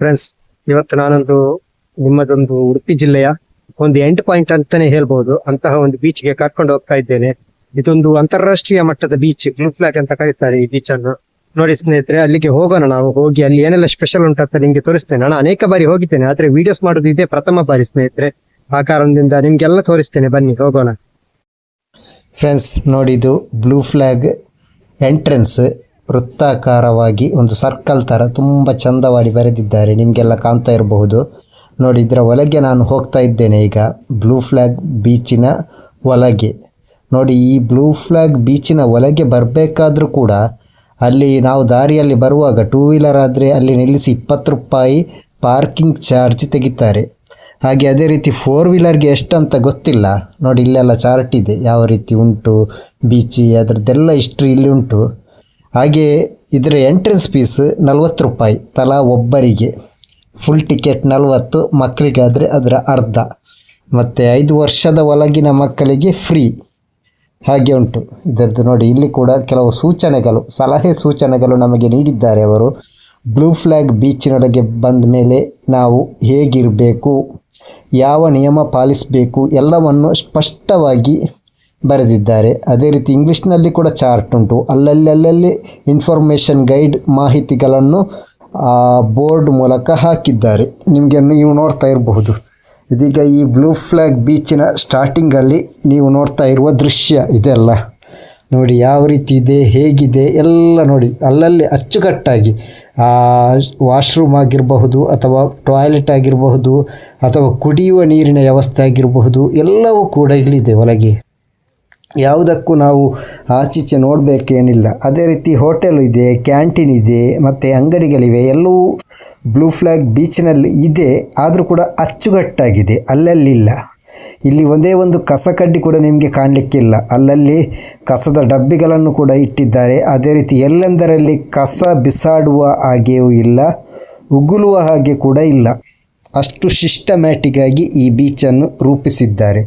Friends ಇವತ್ತು ನಾನೊಂದು ನಿಮ್ಮದೊಂದು ಉಡುಪಿ ಜಿಲ್ಲೆಯ ಒಂದು ಎಂಡ್ ಪಾಯಿಂಟ್ ಅಂತಾನೆ ಹೇಳ್ಬಹುದು ಅಂತಹ ಒಂದು ಬೀಚ್ಗೆ ಕರ್ಕೊಂಡು ಹೋಗ್ತಾ ಇದ್ದೇನೆ. ಇದೊಂದು ಅಂತಾರಾಷ್ಟ್ರೀಯ ಮಟ್ಟದ ಬೀಚ್ ಬ್ಲೂ ಫ್ಲಾಗ್ ಅಂತ ಕರೀತಾರೆ ಈ ಬೀಚ್ ಅನ್ನು. ನೋಡಿ ಸ್ನೇಹಿತರೆ, ಅಲ್ಲಿಗೆ ಹೋಗೋಣ ನಾವು. ಹೋಗಿ ಅಲ್ಲಿ ಏನೆಲ್ಲ ಸ್ಪೆಷಲ್ ಅಂತ ನಿಮ್ಗೆ ತೋರಿಸ್ತೇನೆ. ನಾನು ಅನೇಕ ಬಾರಿ ಹೋಗಿದ್ದೇನೆ, ಆದ್ರೆ ವಿಡಿಯೋಸ್ ಮಾಡೋದು ಇದೇ ಪ್ರಥಮ ಬಾರಿ ಸ್ನೇಹಿತರೆ. ಆ ಕಾರಣದಿಂದ ನಿಮ್ಗೆಲ್ಲ ತೋರಿಸ್ತೇನೆ. ಬನ್ನಿ, ಹೋಗೋಣ. ಫ್ರೆಂಡ್ಸ್ ನೋಡಿದು ಬ್ಲೂ ಫ್ಲಾಗ್ ಎಂಟ್ರೆನ್ಸ್ ವೃತ್ತಾಕಾರವಾಗಿ ಒಂದು ಸರ್ಕಲ್ ತರ ತುಂಬಾ ಚಂದವಾಗಿ ಬರೆದಿದ್ದಾರೆ. ನಿಮಗೆಲ್ಲ ಕಾಣ್ತಾ ಇರಬಹುದು. ನೋಡಿ, ಇದರ ಒಳಗೆ ನಾನು ಹೋಗ್ತಾ ಇದ್ದೇನೆ ಈಗ. ಬ್ಲೂ ಫ್ಲಾಗ್ ಬೀಚಿನ ಒಳಗೆ. ನೋಡಿ, ಈ ಬ್ಲೂ ಫ್ಲಾಗ್ ಬೀಚಿನ ಒಳಗೆ ಬರಬೇಕಾದ್ರೂ ಕೂಡ ಅಲ್ಲಿ ನಾವು ದಾರಿಯಲ್ಲಿ ಬರುವಾಗ ಟೂ ವೀಲರ್ ಆದರೆ ಅಲ್ಲಿ ನಿಲ್ಲಿಸಿ ಇಪ್ಪತ್ತು ರೂಪಾಯಿ ಪಾರ್ಕಿಂಗ್ ಚಾರ್ಜ್ ತೆಗಿತಾರೆ. ಹಾಗೆ ಅದೇ ರೀತಿ ಫೋರ್ ವೀಲರ್ಗೆ ಎಷ್ಟಂತ ಗೊತ್ತಿಲ್ಲ. ನೋಡಿ, ಇಲ್ಲೆಲ್ಲ ಚಾರ್ಟ್ ಇದೆ. ಯಾವ ರೀತಿ ಉಂಟು, ಬೀಚಿ, ಅದರದ್ದೆಲ್ಲ ಹಿಸ್ಟ್ರಿ ಇಲ್ಲಿ ಉಂಟು. ಹಾಗೆ ಇದರ ಎಂಟ್ರೆನ್ಸ್ ಫೀಸ್ ನಲ್ವತ್ತು ರೂಪಾಯಿ, ತಲಾ ಒಬ್ಬರಿಗೆ. ಫುಲ್ ಟಿಕೆಟ್ ನಲವತ್ತು, ಮಕ್ಕಳಿಗಾದರೆ ಅದರ ಅರ್ಧ. ಮತ್ತು ಐದು ವರ್ಷದ ಒಳಗಿನ ಮಕ್ಕಳಿಗೆ ಫ್ರೀ ಹಾಗೆ ಉಂಟು. ಇದರದ್ದು ನೋಡಿ, ಇಲ್ಲಿ ಕೂಡ ಕೆಲವು ಸೂಚನೆಗಳು, ಸಲಹೆ ಸೂಚನೆಗಳು ನಮಗೆ ನೀಡಿದ್ದಾರೆ ಅವರು. ಬ್ಲೂ ಫ್ಲ್ಯಾಗ್ ಬೀಚಿನೊಳಗೆ ಬಂದ ಮೇಲೆ ನಾವು ಹೇಗಿರಬೇಕು, ಯಾವ ನಿಯಮ ಪಾಲಿಸಬೇಕು, ಎಲ್ಲವನ್ನು ಸ್ಪಷ್ಟವಾಗಿ ಬರೆದಿದ್ದಾರೆ. ಅದೇ ರೀತಿ ಇಂಗ್ಲೀಷ್ನಲ್ಲಿ ಕೂಡ ಚಾರ್ಟ್ ಉಂಟು. ಅಲ್ಲಲ್ಲಿ ಅಲ್ಲಲ್ಲಿ ಇನ್ಫಾರ್ಮೇಷನ್ ಗೈಡ್ ಮಾಹಿತಿಗಳನ್ನು, ಆ, ಬೋರ್ಡ್ ಮೂಲಕ ಹಾಕಿದ್ದಾರೆ. ನಿಮಗೆ ನೀವು ನೋಡ್ತಾ ಇರಬಹುದು. ಇದೀಗ ಈ ಬ್ಲೂ ಫ್ಲ್ಯಾಗ್ ಬೀಚಿನ ಸ್ಟಾರ್ಟಿಂಗಲ್ಲಿ ನೀವು ನೋಡ್ತಾ ಇರುವ ದೃಶ್ಯ ಇದೆಲ್ಲ. ನೋಡಿ ಯಾವ ರೀತಿ ಇದೆ, ಹೇಗಿದೆ, ಎಲ್ಲ ನೋಡಿ. ಅಲ್ಲಲ್ಲಿ ಅಚ್ಚುಕಟ್ಟಾಗಿ ವಾಶ್ರೂಮ್ ಆಗಿರಬಹುದು ಅಥವಾ ಟಾಯ್ಲೆಟ್ ಆಗಿರಬಹುದು ಅಥವಾ ಕುಡಿಯುವ ನೀರಿನ ವ್ಯವಸ್ಥೆ ಆಗಿರಬಹುದು, ಎಲ್ಲವೂ ಕೂಡ ಇಲ್ಲಿದೆ ಒಳಗೆ. ಯಾವುದಕ್ಕೂ ನಾವು ಆಚೀಚೆ ನೋಡಬೇಕೇನಿಲ್ಲ. ಅದೇ ರೀತಿ ಹೋಟೆಲ್ ಇದೆ, ಕ್ಯಾಂಟೀನ್ ಇದೆ, ಮತ್ತು ಅಂಗಡಿಗಳಿವೆ ಎಲ್ಲವೂ ಬ್ಲೂ ಫ್ಲ್ಯಾಗ್ ಬೀಚ್ನಲ್ಲಿ ಇದೆ, ಆದರೂ ಕೂಡ ಅಚ್ಚುಕಟ್ಟಾಗಿದೆ, ಅಲ್ಲಲ್ಲಿಲ್ಲ. ಇಲ್ಲಿ ಒಂದೇ ಒಂದು ಕಸ ಕಡ್ಡಿ ಕೂಡ ನಿಮಗೆ ಕಾಣಲಿಕ್ಕಿಲ್ಲ. ಅಲ್ಲಲ್ಲಿ ಕಸದ ಡಬ್ಬಿಗಳನ್ನು ಕೂಡ ಇಟ್ಟಿದ್ದಾರೆ. ಅದೇ ರೀತಿ ಎಲ್ಲೆಂದರಲ್ಲಿ ಕಸ ಬಿಸಾಡುವ ಹಾಗೆಯೂ ಇಲ್ಲ ಉಗುಳುವ ಹಾಗೆ ಕೂಡ ಇಲ್ಲ. ಅಷ್ಟು ಸಿಸ್ಟಮ್ಯಾಟಿಕ್ ಆಗಿ ಈ ಬೀಚನ್ನು ರೂಪಿಸಿದ್ದಾರೆ.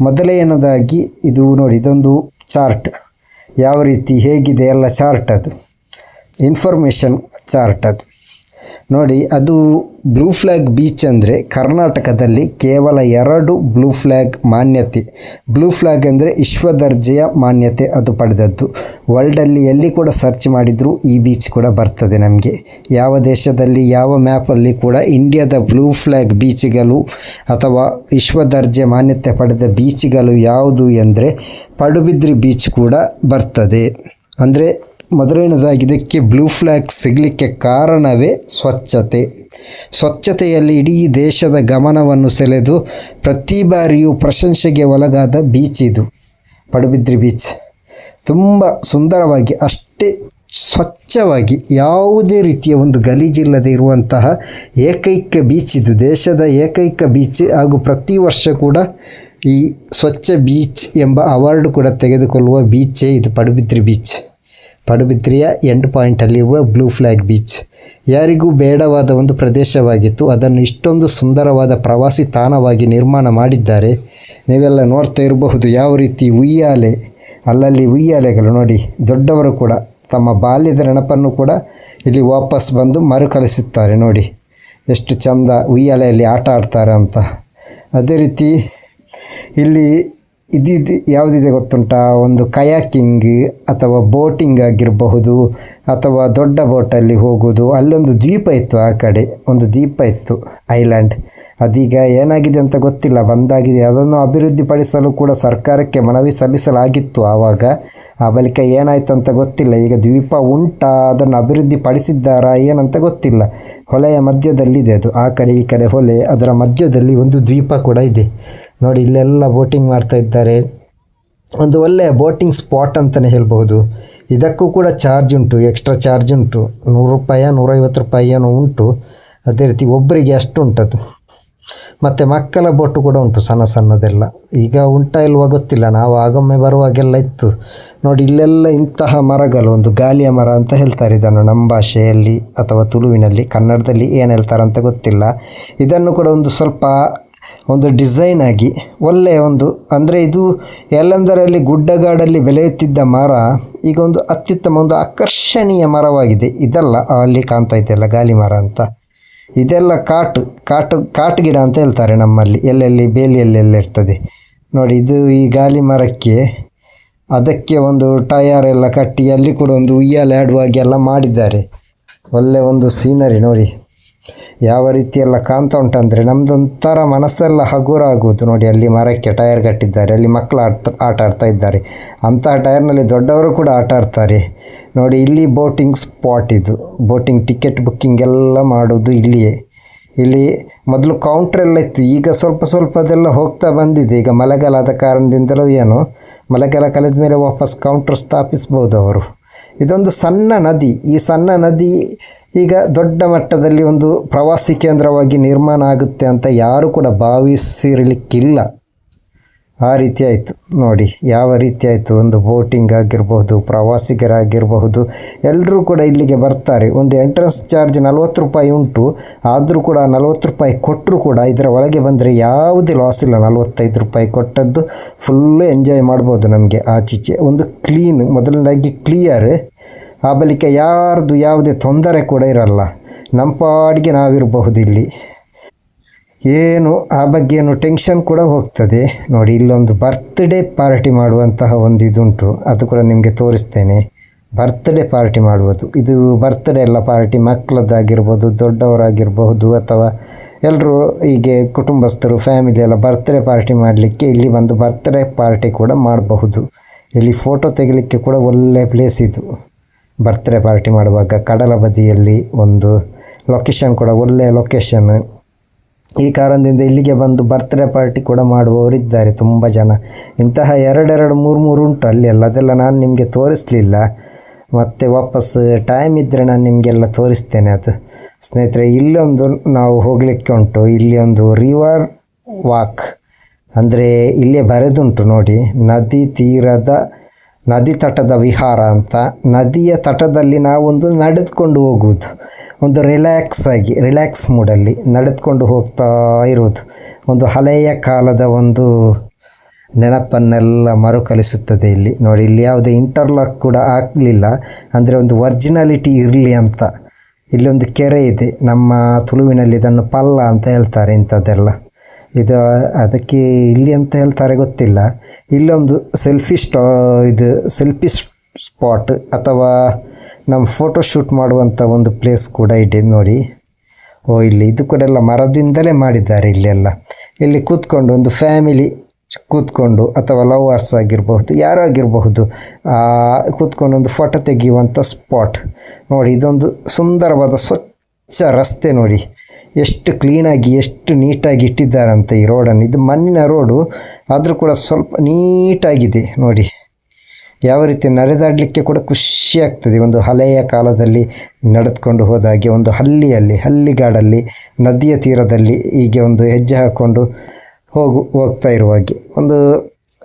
ಮೊದಲನೆಯದಾಗಿ ಇದು ನೋಡಿ, ಇದೊಂದು ಚಾರ್ಟ್. ಯಾವ ರೀತಿ, ಹೇಗಿದೆ, ಎಲ್ಲ ಚಾರ್ಟ್ ಅದು. ಇನ್ಫಾರ್ಮೇಷನ್ ಚಾರ್ಟ್ ಅದು. ನೋಡಿ, ಅದು ಬ್ಲೂ ಫ್ಲ್ಯಾಗ್ ಬೀಚ್ ಅಂದರೆ ಕರ್ನಾಟಕದಲ್ಲಿ ಕೇವಲ ಎರಡು ಬ್ಲೂ ಫ್ಲ್ಯಾಗ್ ಮಾನ್ಯತೆ. ಬ್ಲೂ ಫ್ಲ್ಯಾಗ್ ಅಂದರೆ ವಿಶ್ವ ದರ್ಜೆಯ ಮಾನ್ಯತೆ ಅದು ಪಡೆದದ್ದು. ವರ್ಲ್ಡಲ್ಲಿ ಎಲ್ಲಿ ಕೂಡ ಸರ್ಚ್ ಮಾಡಿದರೂ ಈ ಬೀಚ್ ಕೂಡ ಬರ್ತದೆ ನಮಗೆ. ಯಾವ ದೇಶದಲ್ಲಿ, ಯಾವ ಮ್ಯಾಪಲ್ಲಿ ಕೂಡ ಇಂಡಿಯಾದ ಬ್ಲೂ ಫ್ಲ್ಯಾಗ್ ಬೀಚ್ಗಳು ಅಥವಾ ವಿಶ್ವ ದರ್ಜೆ ಮಾನ್ಯತೆ ಪಡೆದ ಬೀಚ್ಗಳು ಯಾವುದು ಎಂದರೆ ಪಡುಬಿದ್ರಿ ಬೀಚ್ ಕೂಡ ಬರ್ತದೆ. ಅಂದರೆ ಮೊದಲನೇದಾಗಿ ಇದಕ್ಕೆ ಬ್ಲೂ ಫ್ಲ್ಯಾಗ್ ಸಿಗಲಿಕ್ಕೆ ಕಾರಣವೇ ಸ್ವಚ್ಛತೆ. ಸ್ವಚ್ಛತೆಯಲ್ಲಿ ಇಡೀ ದೇಶದ ಗಮನವನ್ನು ಸೆಳೆದು ಪ್ರತಿ ಬಾರಿಯೂ ಪ್ರಶಂಸೆಗೆ ಒಳಗಾದ ಬೀಚ್ ಇದು. ಪಡುಬಿದ್ರಿ ಬೀಚ್ ತುಂಬ ಸುಂದರವಾಗಿ, ಅಷ್ಟೇ ಸ್ವಚ್ಛವಾಗಿ, ಯಾವುದೇ ರೀತಿಯ ಒಂದು ಗಲೀಜಿಲ್ಲದೆ ಇರುವಂತಹ ಏಕೈಕ ಬೀಚ್ ಇದು. ದೇಶದ ಏಕೈಕ ಬೀಚ್ ಹಾಗೂ ಪ್ರತಿ ವರ್ಷ ಕೂಡ ಈ ಸ್ವಚ್ಛ ಬೀಚ್ ಎಂಬ ಅವಾರ್ಡ್ ಕೂಡ ತೆಗೆದುಕೊಳ್ಳುವ ಬೀಚೇ ಇದು, ಪಡುಬಿದ್ರಿ ಬೀಚ್ ಪಡುಬಿದ್ರಿಯ ಎಂಡ್ ಪಾಯಿಂಟಲ್ಲಿರುವ ಬ್ಲೂ ಫ್ಲ್ಯಾಗ್ ಬೀಚ್. ಯಾರಿಗೂ ಬೇಡವಾದ ಒಂದು ಪ್ರದೇಶವಾಗಿತ್ತು. ಅದನ್ನು ಇಷ್ಟೊಂದು ಸುಂದರವಾದ ಪ್ರವಾಸಿ ತಾಣವಾಗಿ ನಿರ್ಮಾಣ ಮಾಡಿದ್ದಾರೆ. ನೀವೆಲ್ಲ ನೋಡ್ತಾ ಇರಬಹುದು ಯಾವ ರೀತಿ ಉಯ್ಯಾಲೆ. ಅಲ್ಲಲ್ಲಿ ಉಯ್ಯಾಲೆಗಳು ನೋಡಿ, ದೊಡ್ಡವರು ಕೂಡ ತಮ್ಮ ಬಾಲ್ಯದ ನೆನಪನ್ನು ಕೂಡ ಇಲ್ಲಿ ವಾಪಸ್ ಬಂದು ಮರುಕಳಿಸುತ್ತಾರೆ ನೋಡಿ. ಎಷ್ಟು ಚಂದ ಉಯ್ಯಾಲೆಯಲ್ಲಿ ಆಟ ಆಡ್ತಾರೆ ಅಂತ. ಅದೇ ರೀತಿ ಇಲ್ಲಿ ಇದು ಯಾವುದಿದೆ ಗೊತ್ತುಂಟಾ? ಒಂದು ಕಯಾಕಿಂಗ್ ಅಥವಾ ಬೋಟಿಂಗ್ ಆಗಿರಬಹುದು ಅಥವಾ ದೊಡ್ಡ ಬೋಟಲ್ಲಿ ಹೋಗುವುದು. ಅಲ್ಲೊಂದು ದ್ವೀಪ ಇತ್ತು ಆ ಕಡೆ, ಒಂದು ದ್ವೀಪ ಇತ್ತು, ಐಲ್ಯಾಂಡ್. ಅದೀಗ ಏನಾಗಿದೆ ಅಂತ ಗೊತ್ತಿಲ್ಲ. ಬಂದಾಗಿದೆ. ಅದನ್ನು ಅಭಿವೃದ್ಧಿಪಡಿಸಲು ಕೂಡ ಸರ್ಕಾರಕ್ಕೆ ಮನವಿ ಸಲ್ಲಿಸಲಾಗಿತ್ತು ಆವಾಗ. ಆ ಬಳಿಕ ಏನಾಯಿತು ಅಂತ ಗೊತ್ತಿಲ್ಲ. ಈಗ ದ್ವೀಪ ಉಂಟಾ, ಅದನ್ನು ಅಭಿವೃದ್ಧಿಪಡಿಸಿದ್ದಾರಾ ಏನಂತ ಗೊತ್ತಿಲ್ಲ. ಹೊಲೆಯ ಮಧ್ಯದಲ್ಲಿದೆ ಅದು. ಆ ಕಡೆ ಈ ಕಡೆ ಹೊಲೆ ಅದರ ಮಧ್ಯದಲ್ಲಿ ಒಂದು ದ್ವೀಪ ಕೂಡ ಇದೆ. ನೋಡಿ, ಇಲ್ಲೆಲ್ಲ ಬೋಟಿಂಗ್ ಮಾಡ್ತಾ ಇದ್ದಾರೆ. ಒಂದು ಒಳ್ಳೆಯ ಬೋಟಿಂಗ್ ಸ್ಪಾಟ್ ಅಂತಲೇ ಹೇಳ್ಬೋದು ಇದಕ್ಕೂ ಕೂಡ ಚಾರ್ಜ್ ಉಂಟು, ಎಕ್ಸ್ಟ್ರಾ ಚಾರ್ಜ್ ಉಂಟು. ನೂರು ರೂಪಾಯಿ ನೂರೈವತ್ತು ರೂಪಾಯಿ ಏನೋ ಉಂಟು. ಅದೇ ರೀತಿ ಒಬ್ಬರಿಗೆ ಅಷ್ಟು ಉಂಟದು. ಮತ್ತು ಮಕ್ಕಳ ಬೋಟು ಕೂಡ ಉಂಟು, ಸಣ್ಣ ಸಣ್ಣದೆಲ್ಲ. ಈಗ ಉಂಟಾ ಇಲ್ವಾ ಗೊತ್ತಿಲ್ಲ, ನಾವು ಆಗೊಮ್ಮೆ ಬರುವಾಗೆಲ್ಲ ಇತ್ತು. ನೋಡಿ, ಇಲ್ಲೆಲ್ಲ ಇಂತಹ ಮರಗಳು, ಒಂದು ಗಾಲಿಯ ಮರ ಅಂತ ಹೇಳ್ತಾರೆ ಇದನ್ನು ನಮ್ಮ ಭಾಷೆಯಲ್ಲಿ ಅಥವಾ ತುಳುವಿನಲ್ಲಿ. ಕನ್ನಡದಲ್ಲಿ ಏನು ಹೇಳ್ತಾರೆ ಅಂತ ಗೊತ್ತಿಲ್ಲ. ಇದನ್ನು ಕೂಡ ಒಂದು ಸ್ವಲ್ಪ ಒಂದು ಡಿಸೈನ್ ಆಗಿ ಒಳ್ಳೆಯ ಒಂದು. ಅಂದರೆ ಇದು ಎಲ್ಲೆಂದರಲ್ಲಿ ಗುಡ್ಡಗಾಡಲ್ಲಿ ಬೆಳೆಯುತ್ತಿದ್ದ ಮರ, ಈಗ ಒಂದು ಅತ್ಯುತ್ತಮ, ಒಂದು ಆಕರ್ಷಣೀಯ ಮರವಾಗಿದೆ. ಇದೆಲ್ಲ ಅಲ್ಲಿ ಕಾಣ್ತಾ ಇದೆಯಲ್ಲ ಗಾಲಿ ಮರ ಅಂತ. ಇದೆಲ್ಲ ಕಾಟು ಕಾಟು ಕಾಟು ಗಿಡ ಅಂತ ಹೇಳ್ತಾರೆ ನಮ್ಮಲ್ಲಿ. ಎಲ್ಲೆಲ್ಲಿ, ಬೇಲಿಯಲ್ಲೆಲ್ಲ ಇರ್ತದೆ. ನೋಡಿ, ಇದು ಈ ಗಾಲಿ ಮರಕ್ಕೆ ಅದಕ್ಕೆ ಒಂದು ಟಯರ್ ಎಲ್ಲ ಕಟ್ಟಿ, ಅಲ್ಲಿ ಕೂಡ ಒಂದು ಉಯ್ಯಾಲೆ ಆಡುವ ಹಾಗೆ ಎಲ್ಲ ಮಾಡಿದ್ದಾರೆ. ಒಳ್ಳೆ ಒಂದು ಸೀನರಿ, ನೋಡಿ. ಯಾವ ರೀತಿ ಎಲ್ಲ ಕಾಣ್ತಾ ಉಂಟಂದರೆ ನಮ್ಮದೊಂಥರ ಮನಸ್ಸೆಲ್ಲ ಹಗುರ ಆಗುವುದು ನೋಡಿ, ಅಲ್ಲಿ ಮರಕ್ಕೆ ಟೈರ್ ಕಟ್ಟಿದ್ದಾರೆ, ಅಲ್ಲಿ ಮಕ್ಕಳು ಆಡ್ತಾ, ಆಟ ಆಡ್ತಾ ಇದ್ದಾರೆ. ಅಂಥ ಟಯರ್ನಲ್ಲಿ ದೊಡ್ಡವರು ಕೂಡ ಆಟ ಆಡ್ತಾರೆ. ನೋಡಿ, ಇಲ್ಲಿ ಬೋಟಿಂಗ್ ಸ್ಪಾಟ್ ಇದು. ಬೋಟಿಂಗ್ ಟಿಕೆಟ್ ಬುಕ್ಕಿಂಗ್ ಎಲ್ಲ ಮಾಡೋದು ಇಲ್ಲಿಯೇ. ಇಲ್ಲಿ ಮೊದಲು ಕೌಂಟ್ರ್ ಎಲ್ಲ ಇತ್ತು. ಈಗ ಸ್ವಲ್ಪ ಸ್ವಲ್ಪ ಅದೆಲ್ಲ ಹೋಗ್ತಾ ಬಂದಿದೆ. ಈಗ ಮಳೆಗಾಲ ಆದ ಕಾರಣದಿಂದಲೂ ಏನೋ ಮಳೆಗಾಲ ಕಲಿದ ಮೇಲೆ ವಾಪಸ್ ಕೌಂಟ್ರ್ ಸ್ಥಾಪಿಸ್ಬೋದು ಅವರು. ಇದೊಂದು ಸಣ್ಣ ನದಿ. ಈ ಸಣ್ಣ ನದಿ ಈಗ ದೊಡ್ಡ ಮಟ್ಟದಲ್ಲಿ ಒಂದು ಪ್ರವಾಸಿ ಕೇಂದ್ರವಾಗಿ ನಿರ್ಮಾಣ ಆಗುತ್ತೆ ಅಂತ ಯಾರು ಕೂಡ ಭಾವಿಸಿರಲಿಕ್ಕಿಲ್ಲ. ಆ ರೀತಿ ಆಯಿತು. ನೋಡಿ, ಯಾವ ರೀತಿ ಆಯಿತು? ಒಂದು ಬೋಟಿಂಗ್ ಆಗಿರಬಹುದು ಪ್ರವಾಸಿಗರಾಗಿರಬಹುದು ಎಲ್ಲರೂ ಕೂಡ ಇಲ್ಲಿಗೆ ಬರ್ತಾರೆ. ಒಂದು ಎಂಟ್ರೆನ್ಸ್ ಚಾರ್ಜ್ ನಲ್ವತ್ತು ರೂಪಾಯಿ ಉಂಟು. ಆದರೂ ಕೂಡ ನಲ್ವತ್ತು ರೂಪಾಯಿ ಕೊಟ್ಟರು ಕೂಡ ಇದರ ಒಳಗೆ ಬಂದರೆ ಯಾವುದೇ ಲಾಸ್ ಇಲ್ಲ. ನಲ್ವತ್ತೈದು ರೂಪಾಯಿ ಕೊಟ್ಟದ್ದು ಫುಲ್ಲು ಎಂಜಾಯ್ ಮಾಡ್ಬೋದು ನಮಗೆ ಆಚೀಚೆ ಒಂದು ಕ್ಲೀನ್ ಮೊದಲನೇದಾಗಿ ಕ್ಲಿಯರ್ ಆ ಬಳಿಕ ಯಾರ್ದು ಯಾವುದೇ ತೊಂದರೆ ಕೂಡ ಇರಲ್ಲ. ನಮ್ಮ ಪಾಡಿಗೆ ನಾವಿರಬಹುದು ಇಲ್ಲಿ. ಏನು ಆ ಬಗ್ಗೆ ಏನು ಟೆನ್ಷನ್ ಕೂಡ ಹೋಗ್ತದೆ. ನೋಡಿ, ಇಲ್ಲೊಂದು ಬರ್ತ್ಡೇ ಪಾರ್ಟಿ ಮಾಡುವಂತಹ ಒಂದು ಇದುಂಟು. ಅದು ಕೂಡ ನಿಮಗೆ ತೋರಿಸ್ತೇನೆ. ಬರ್ತ್ಡೇ ಪಾರ್ಟಿ ಮಾಡುವುದು. ಇದು ಬರ್ತ್ಡೇ ಎಲ್ಲ ಪಾರ್ಟಿ ಮಕ್ಕಳದ್ದಾಗಿರ್ಬೋದು ದೊಡ್ಡವರಾಗಿರಬಹುದು, ಅಥವಾ ಎಲ್ಲರೂ ಹೀಗೆ ಕುಟುಂಬಸ್ಥರು ಫ್ಯಾಮಿಲಿ ಎಲ್ಲ ಬರ್ತ್ಡೇ ಪಾರ್ಟಿ ಮಾಡಲಿಕ್ಕೆ ಇಲ್ಲಿ ಒಂದು ಬರ್ತ್ಡೇ ಪಾರ್ಟಿ ಕೂಡ ಮಾಡಬಹುದು. ಇಲ್ಲಿ ಫೋಟೋ ತೆಗಿಲಿಕ್ಕೆ ಕೂಡ ಒಳ್ಳೆ ಪ್ಲೇಸ್ ಇದು. ಬರ್ತ್ಡೇ ಪಾರ್ಟಿ ಮಾಡುವಾಗ ಕಡಲ ಬದಿಯಲ್ಲಿ ಒಂದು ಲೊಕೇಶನ್ ಕೂಡ ಒಳ್ಳೆಯ ಲೊಕೇಶನ್ ಈ ಕಾರಣದಿಂದ ಇಲ್ಲಿಗೆ ಬಂದು ಬರ್ತ್ಡೇ ಪಾರ್ಟಿ ಕೂಡ ಮಾಡುವವರಿದ್ದಾರೆ ತುಂಬ ಜನ. ಇಂತಹ ಎರಡೆರಡು ಮೂರು ಮೂರು ಉಂಟು ಅಲ್ಲಿ ಎಲ್ಲ. ಅದೆಲ್ಲ ನಾನು ನಿಮಗೆ ತೋರಿಸಲಿಲ್ಲ. ಮತ್ತು ವಾಪಸ್ ಟೈಮ್ ಇದ್ದರೆ ನಾನು ನಿಮಗೆಲ್ಲ ತೋರಿಸ್ತೇನೆ ಅದು. ಸ್ನೇಹಿತರೆ, ಇಲ್ಲೊಂದು ನಾವು ಹೋಗಲಿಕ್ಕೆ ಉಂಟು. ಇಲ್ಲಿ ಒಂದು ರಿವರ್ ವಾಕ್ ಅಂದರೆ ಇಲ್ಲೇ ಬರೆದುಂಟು ನೋಡಿ. ನದಿ ತೀರದ ನದಿ ತಟದ ವಿಹಾರ ಅಂತ. ನದಿಯ ತಟದಲ್ಲಿ ನಾವೊಂದು ನಡೆದುಕೊಂಡು ಹೋಗುವುದು. ಒಂದು ರಿಲ್ಯಾಕ್ಸ್ ಆಗಿ ರಿಲ್ಯಾಕ್ಸ್ ಮೂಡಲ್ಲಿ ನಡೆದುಕೊಂಡು ಹೋಗ್ತಾ ಇರುವುದು. ಒಂದು ಹಳೆಯ ಕಾಲದ ಒಂದು ನೆನಪನ್ನೆಲ್ಲ ಮರುಕಳಿಸುತ್ತದೆ ಇಲ್ಲಿ. ನೋಡಿ, ಇಲ್ಲಿ ಯಾವುದೇ ಇಂಟರ್ಲಾಕ್ ಕೂಡ ಆಗಲಿಲ್ಲ. ಅಂದರೆ ಒಂದು ಒರ್ಜಿನಾಲಿಟಿ ಇರಲಿ ಅಂತ. ಇಲ್ಲಿ ಒಂದು ಕೆರೆ ಇದೆ. ನಮ್ಮ ತುಳುವಿನಲ್ಲಿ ಇದನ್ನು ಪಲ್ಲ ಅಂತ ಹೇಳ್ತಾರೆ ಇಂಥದ್ದೆಲ್ಲ. ಇದು ಅದಕ್ಕೆ ಇಲ್ಲಿ ಅಂತ ಹೇಳ್ತಾರೆ ಗೊತ್ತಿಲ್ಲ. ಇಲ್ಲೊಂದು ಸೆಲ್ಫಿ ಸ್ಟಾ ಇದು ಸೆಲ್ಫಿ ಸ್ಪಾಟ್ ಅಥವಾ ನಮ್ಮ ಫೋಟೋ ಶೂಟ್ ಮಾಡುವಂಥ ಒಂದು ಪ್ಲೇಸ್ ಕೂಡ ಇದೆ ನೋಡಿ. ಓ ಇಲ್ಲಿ ಇದು ಕೂಡ ಎಲ್ಲ ಮರದಿಂದಲೇ ಮಾಡಿದ್ದಾರೆ ಇಲ್ಲೆಲ್ಲ. ಇಲ್ಲಿ ಕೂತ್ಕೊಂಡು ಒಂದು ಫ್ಯಾಮಿಲಿ ಕೂತ್ಕೊಂಡು ಅಥವಾ ಲವರ್ಸ್ ಆಗಿರಬಹುದು ಯಾರು ಆಗಿರಬಹುದು ಆ, ಕೂತ್ಕೊಂಡು ಒಂದು ಫೋಟೋ ತೆಗೆಯುವಂಥ ಸ್ಪಾಟ್ ನೋಡಿ ಇದೊಂದು ಸುಂದರವಾದ ಸ್ವಚ್ಛ ರಸ್ತೆ ನೋಡಿ. ಎಷ್ಟು ಕ್ಲೀನಾಗಿ, ಎಷ್ಟು ನೀಟಾಗಿ ಇಟ್ಟಿದ್ದಾರಂತೆ ಈ ರೋಡನ್ನು. ಇದು ಮಣ್ಣಿನ ರೋಡು, ಆದರೂ ಕೂಡ ಸ್ವಲ್ಪ ನೀಟಾಗಿದೆ ನೋಡಿ. ಯಾವ ರೀತಿ ನಡೆದಾಡಲಿಕ್ಕೆ ಕೂಡ ಖುಷಿ ಆಗ್ತದೆ. ಒಂದು ಹಳೆಯ ಕಾಲದಲ್ಲಿ ನಡೆದುಕೊಂಡು ಹೋದಾಗೆ ಒಂದು ಹಳ್ಳಿಯಲ್ಲಿ, ಹಳ್ಳಿಗಾಡಲ್ಲಿ, ನದಿಯ ತೀರದಲ್ಲಿ ಹೀಗೆ ಒಂದು ಹೆಜ್ಜೆ ಹಾಕ್ಕೊಂಡು ಹೋಗು, ಹೋಗ್ತಾ ಇರುವ ಹಾಗೆ. ಒಂದು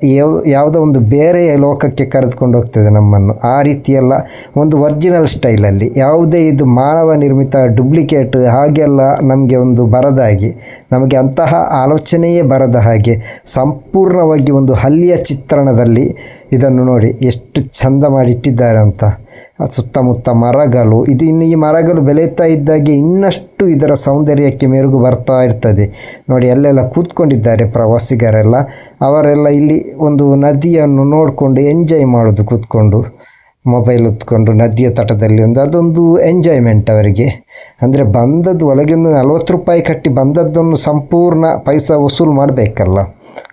ಯಾವ, ಯಾವುದೋ ಒಂದು ಬೇರೆ ಲೋಕಕ್ಕೆ ಕರೆದುಕೊಂಡು ಹೋಗ್ತದೆ ನಮ್ಮನ್ನು. ಆ ರೀತಿಯೆಲ್ಲ ಒಂದು ಒರಿಜಿನಲ್ ಸ್ಟೈಲಲ್ಲಿ ಯಾವುದೇ ಇದು ಮಾನವ ನಿರ್ಮಿತ ಡುಪ್ಲಿಕೇಟ್ ಹಾಗೆಲ್ಲ ನಮಗೆ ಒಂದು ಬರದ ಹಾಗೆ. ನಮಗೆ ಅಂತಹ ಆಲೋಚನೆಯೇ ಬರದ ಹಾಗೆ. ಸಂಪೂರ್ಣವಾಗಿ ಒಂದು ಹಳ್ಳಿಯ ಚಿತ್ರಣದಲ್ಲಿ ಇದನ್ನು ನೋಡಿ ಎಷ್ಟು ಚಂದ ಮಾಡಿಟ್ಟಿದ್ದಾರೆ ಅಂತ. ಸುತ್ತಮುತ್ತ ಮರಗಳು. ಇದು ಇನ್ನು ಈ ಮರಗಳು ಬೆಳೆಯುತ್ತಾ ಇದ್ದಾಗೆ ಇನ್ನಷ್ಟು ಇದರ ಸೌಂದರ್ಯಕ್ಕೆ ಮೆರುಗು ಬರ್ತಾ ಇರ್ತದೆ. ನೋಡಿ, ಅಲ್ಲೆಲ್ಲ ಕೂತ್ಕೊಂಡಿದ್ದಾರೆ ಪ್ರವಾಸಿಗರೆಲ್ಲ. ಅವರೆಲ್ಲ ಇಲ್ಲಿ ಒಂದು ನದಿಯನ್ನು ನೋಡಿಕೊಂಡು ಎಂಜಾಯ್ ಮಾಡೋದು ಕೂತ್ಕೊಂಡು, ಮೊಬೈಲ್ ಹೊತ್ಕೊಂಡು ನದಿಯ ತಟದಲ್ಲಿ ಒಂದು, ಅದೊಂದು ಎಂಜಾಯ್ಮೆಂಟ್ ಅವರಿಗೆ. ಅಂದರೆ ಬಂದದ್ದು ಒಳಗಿಂದ ನಲ್ವತ್ತು ರೂಪಾಯಿ ಕಟ್ಟಿ ಬಂದದ್ದನ್ನು ಸಂಪೂರ್ಣ ಪೈಸಾ ವಸೂಲು ಮಾಡಬೇಕಲ್ಲ.